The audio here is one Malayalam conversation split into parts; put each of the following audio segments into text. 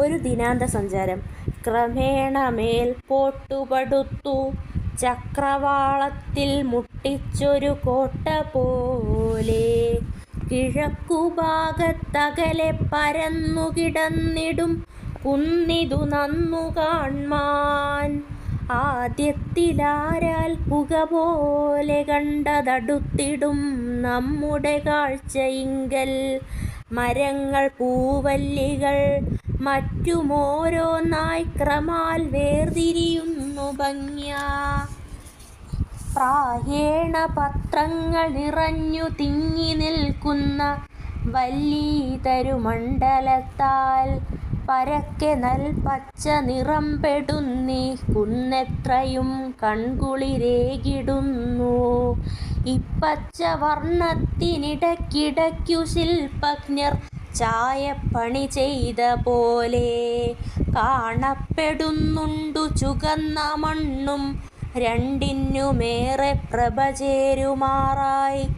ഒരു ദിനാന്ത സഞ്ചാരം. ക്രമേണ മേൽപോട്ടുപടുത്തു ചക്രവാളത്തിൽ മുട്ടിച്ചൊരു കോട്ട പോലെ. കിഴക്കുഭാഗത്തകലെ പരന്നു കിടന്നിടും കുന്നിതു നന്നു കാൺമാൻ ആദ്യത്തിലാരാൽ പുക പോലെ കണ്ടതടുത്തിടും നമ്മുടെ കാഴ്ചയിങ്കൽ. മരങ്ങൾ പൂവല്ലികൾ മറ്റുമോരോന്നായി ക്രമാൽ വേർതിരിയുന്നു ഭംഗ്യാ. പ്രായേണ പത്രങ്ങൾ നിറഞ്ഞു തിങ്ങി നിൽക്കുന്ന വല്ലീതരുമണ്ഡലത്താൽ പരക്കെ നൽപച്ച നിറം പെടുന്നീ കുന്നെത്രയും കൺകുളിരേകിടുന്നു ഇപ്പച്ച വർണത്തിനിടക്കിടയ്ക്കു ശില്പജ്ഞർ ചായപ്പണി ചെയ്ത പോലെ കാണപ്പെടുന്നുണ്ടു ചുകന്ന മണ്ണും രണ്ടിനുമേറെ പ്രഭ ചേരുമാറായി.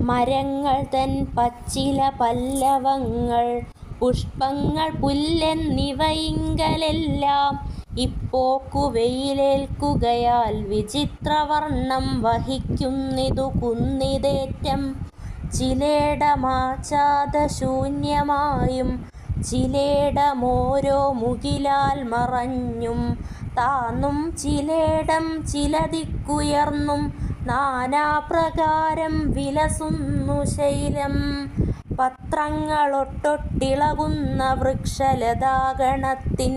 മരങ്ങൾ തൻ പച്ചില പല്ലവങ്ങൾ പുഷ്പങ്ങൾ പുല്ലെന്നിവയിങ്കലെല്ലാം ഇപ്പോക്കു വെയിലേൽക്കുകയാൽ വിചിത്രവർണം വഹിക്കുന്നിതു കുന്നിതേറ്റം. ചിലേടമാച്ഛാദശൂന്യമായും ചിലേടമോരോ മുകിലാൽ മറഞ്ഞും താന്നും ചിലേടം ചിലതിക്കുയർന്നും നാനാപ്രകാരം വിലസുന്നു ശൈലം. പത്രങ്ങളൊട്ടൊട്ടിളകുന്ന വൃക്ഷലതാഗണത്തിൻ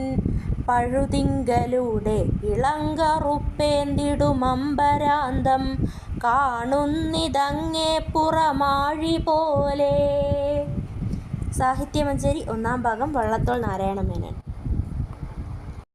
പഴുതിങ്കലൂടെ ഇളങ്കറുപ്പേന്തിടുമമ്പരാന്തം കാണുന്നിതങ്ങേ പുറമാഴി പോലെ. സാഹിത്യമഞ്ജരി ഒന്നാം ഭാഗം വള്ളത്തോൾ നാരായണ മേനോൻ